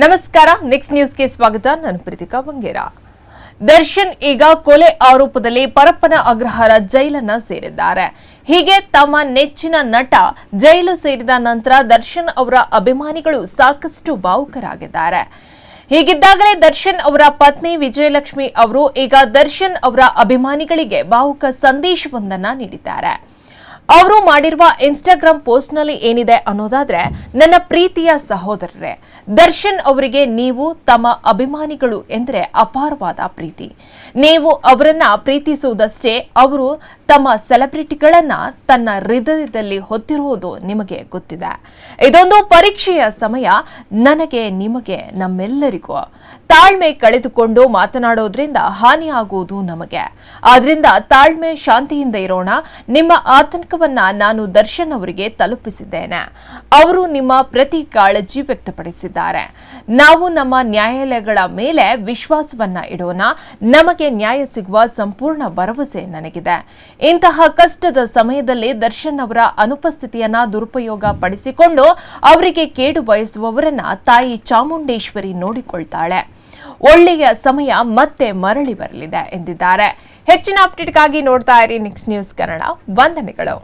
ನಮಸ್ಕಾರ ನೆಕ್ಸ್ಟ್ ನ್ಯೂಸ್ಗೆ ಸ್ವಾಗತ. ನಾನು ಪ್ರೀತಿಕಾ ಬಂಗೇರ ದರ್ಶನ್ ಈಗ ಕೊಲೆ ಆರೋಪದಲ್ಲಿ ಪರಪ್ಪನ ಅಗ್ರಹಾರ ಜೈಲನ್ನ ಸೇರಿದ್ದಾರೆ. ಹೀಗೆ ತಮ್ಮ ನೆಚ್ಚಿನ ನಟ ಜೈಲು ಸೇರಿದ ನಂತರ ದರ್ಶನ್ ಅವರ ಅಭಿಮಾನಿಗಳು ಸಾಕಷ್ಟು ಭಾವುಕರಾಗಿದ್ದಾರೆ. ಹೀಗಿದ್ದಾಗಲೇ ದರ್ಶನ್ ಅವರ ಪತ್ನಿ ವಿಜಯಲಕ್ಷ್ಮಿ ಅವರು ಈಗ ದರ್ಶನ್ ಅವರ ಅಭಿಮಾನಿಗಳಿಗೆ ಭಾವುಕ ಸಂದೇಶವೊಂದನ್ನ ನೀಡಿದ್ದಾರೆ. ಅವರು ಮಾಡಿರುವ ಇನ್ಸ್ಟಾಗ್ರಾಮ್ ಪೋಸ್ಟ್ನಲ್ಲಿ ಏನಿದೆ ಅನ್ನೋದಾದ್ರೆ, ನನ್ನ ಪ್ರೀತಿಯ ಸಹೋದರರೇ, ದರ್ಶನ್ ಅವರಿಗೆ ನೀವು ತಮ್ಮ ಅಭಿಮಾನಿಗಳು ಎಂದರೆ ಅಪಾರವಾದ ಪ್ರೀತಿ. ನೀವು ಅವರನ್ನ ಪ್ರೀತಿಸುವುದಷ್ಟೇ, ಅವರು ತಮ್ಮ ಸೆಲೆಬ್ರಿಟಿಗಳನ್ನ ತನ್ನ ಹೃದಯದಲ್ಲಿ ಹೊತ್ತಿರುವುದು ನಿಮಗೆ ಗೊತ್ತಿದೆ. ಇದೊಂದು ಪರೀಕ್ಷೆಯ ಸಮಯ, ನನಗೆ, ನಿಮಗೆ, ನಮ್ಮೆಲ್ಲರಿಗೂ. ತಾಳ್ಮೆ ಕಳೆದುಕೊಂಡು ಮಾತನಾಡೋದ್ರಿಂದ ಹಾನಿಯಾಗುವುದು ನಮಗೆ. ಆದ್ರಿಂದ ತಾಳ್ಮೆ, ಶಾಂತಿಯಿಂದ ಇರೋಣ. ನಿಮ್ಮ ಆತಂಕವನ್ನ ನಾನು ದರ್ಶನ್ ಅವರಿಗೆ ತಲುಪಿಸಿದ್ದೇನೆ. ಅವರು ನಿಮ್ಮ ಪ್ರತಿ ಕಾಳಜಿ ವ್ಯಕ್ತಪಡಿಸಿದ್ದಾರೆ. ನಾವು ನಮ್ಮ ನ್ಯಾಯಾಲಯಗಳ ಮೇಲೆ ವಿಶ್ವಾಸವನ್ನ ಇಡೋಣ. ನಮಗೆ ನ್ಯಾಯ ಸಿಗುವ ಸಂಪೂರ್ಣ ಭರವಸೆ ನನಗಿದೆ. ಇಂತಹ ಕಷ್ಟದ ಸಮಯದಲ್ಲಿ ದರ್ಶನ್ ಅವರ ಅನುಪಸ್ಥಿತಿಯನ್ನ ದುರುಪಯೋಗ ಪಡಿಸಿಕೊಂಡು ಅವರಿಗೆ ಕೇಡು ಬಯಸುವವರನ್ನ ತಾಯಿ ಚಾಮುಂಡೇಶ್ವರಿ ನೋಡಿಕೊಳ್ತಾಳೆ. ಒಳ್ಳೆಯ ಸಮಯ ಮತ್ತೆ ಮರಳಿ ಬರಲಿದೆ ಎಂದಿದ್ದಾರೆ. ಹೆಚ್ಚಿನ ಅಪ್ಡೇಟ್ಗಾಗಿ ನೋಡ್ತಾ ಇರಿ ನೆಕ್ಸ್ಟ್ ನ್ಯೂಸ್ ಕನ್ನಡ. ವಂದನೆಗಳು.